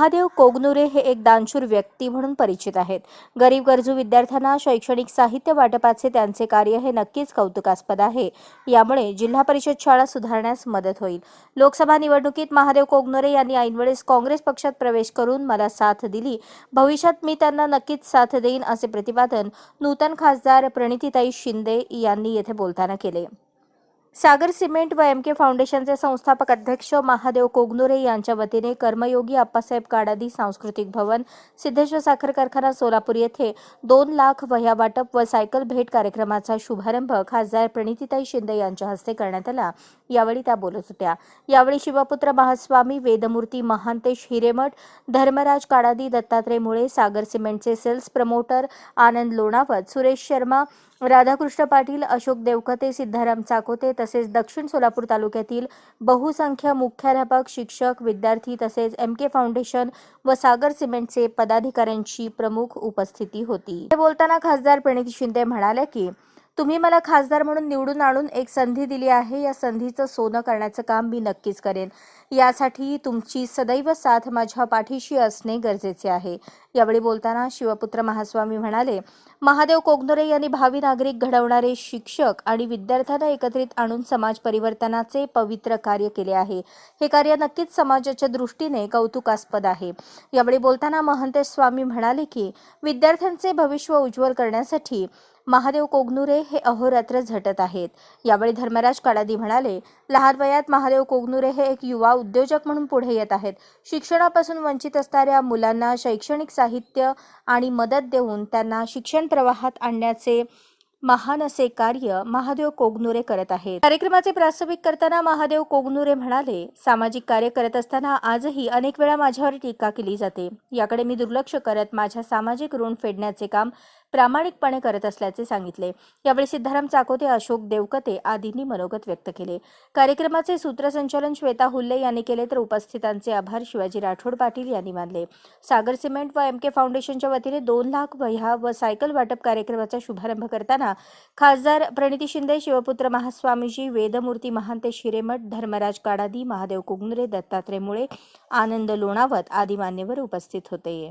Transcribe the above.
महादेव कोगनुरे हे एक दानशूर व्यक्ती म्हणून परिचित आहेत. गरीब गरजू विद्यार्थ्यांना शैक्षणिक साहित्य वाटपाचे त्यांचे कार्य हे नक्कीच कौतुकास्पद आहे. यामुळे जिल्हा परिषद शाळा सुधारण्यास मदत होईल. लोकसभा निवडणुकीत महादेव कोगनुरे यांनी ऐनवेळेस काँग्रेस पक्षात प्रवेश करून मला साथ दिली. भविष्यात मी त्यांना नक्कीच साथ देईन असे प्रतिपादन नूतन खासदार प्रणितीताई शिंदे यांनी येथे बोलताना केले. सागर सिमेंट व एम के फाउंडेशनचे संस्थापक अध्यक्ष महादेव कोगनुरे यांच्या वतीने कर्मयोगी आप्पासाहेब काडादी सांस्कृतिक भवन सिद्धेश्वर साखर कारखाना सोलापूर येथे दोन लाख वह्या वाटप व सायकल भेट कार्यक्रमाचा शुभारंभ खासदार प्रणितीताई शिंदे यांच्या हस्ते करण्यात आला. यावेळी त्या बोलत होत्या. यावेळी शिवपुत्र महास्वामी वेदमूर्ती महांतेश हिरेमठ धर्मराज काडादी दत्तात्रय मुळे सागर सिमेंटचे सेल्स प्रमोटर आनंद लोणावत सुरेश शर्मा राधाकृष्ण पाटील अशोक देवकते सिद्धाराम चाकोते तसेच दक्षिण सोलापूर तालुक्यातील बहुसंख्य मुख्याध्यापक शिक्षक विद्यार्थी तसेच एम के फाउंडेशन व सागर सिमेंटचे पदाधिकाऱ्यांची प्रमुख उपस्थिती होती. हे बोलताना खासदार प्रणित शिंदे म्हणाले की तुम्ही मला खासदार म्हणून निवडून आणून एक संधी दिली आहे. या संधीचं सोनं करण्याचं काम मी नक्कीच करेन. यासाठी तुमची सदैव साथ माझ्या पाठीशी असणे गरजेचे आहे. यावेळी बोलताना शिवपुत्र महास्वामी म्हणाले महादेव कोगनोरे यांनी भावी नागरिक घडवणारे शिक्षक आणि विद्यार्थ्यांना एकत्रित आणून समाज परिवर्तनाचे पवित्र कार्य केले आहे. हे कार्य नक्कीच समाजाच्या दृष्टीने कौतुकास्पद आहे. यावेळी बोलताना महंतेश स्वामी म्हणाले की विद्यार्थ्यांचे भविष्य उज्ज्वल करण्यासाठी महादेव कोगनुरे हे अहोरात्र झटत आहेत. यावेळी धर्मराज काडादी म्हणाले लहान वयात महादेव कोगनुरे हे एक युवा उद्योजक म्हणून पुढे येत आहेत. शिक्षणापासून वंचित असणाऱ्या मुलांना शैक्षणिक साहित्य आणि मदत देऊन त्यांना शिक्षण प्रवाहात आणण्याचे महान असे कार्य महादेव कोगनुरे करत आहेत. कार्यक्रमाचे प्रास्ताविक करताना महादेव कोगनुरे म्हणाले सामाजिक कार्य करत असताना आजही अनेक वेळा माझ्यावर टीका केली जाते. याकडे मी दुर्लक्ष करत माझ्या सामाजिक ऋण फेडण्याचे काम प्रामाणिकपणे करत असल्याचे सांगितले. यावेळी सिद्धाराम चाकोते अशोक देवकते आदींनी मनोगत व्यक्त केले. कार्यक्रमाचे सूत्रसंचालन श्वेता हुल्ले यांनी केले तर उपस्थितांचे आभार शिवाजी राठोड पाटील यांनी मानले. सागर सिमेंट व एम के फाउंडेशनच्या वतीने दोन लाख वह्या व सायकल वाटप कार्यक्रमाचा शुभारंभ करताना खासदार प्रणिती शिंदे शिवपुत्र महास्वामीजी वेदमूर्ती महांते शिरेमठ धर्मराज काडादी महादेव कुगनुरे दत्तात्रय मुळे आनंद लोणावत आदी मान्यवर उपस्थित होते.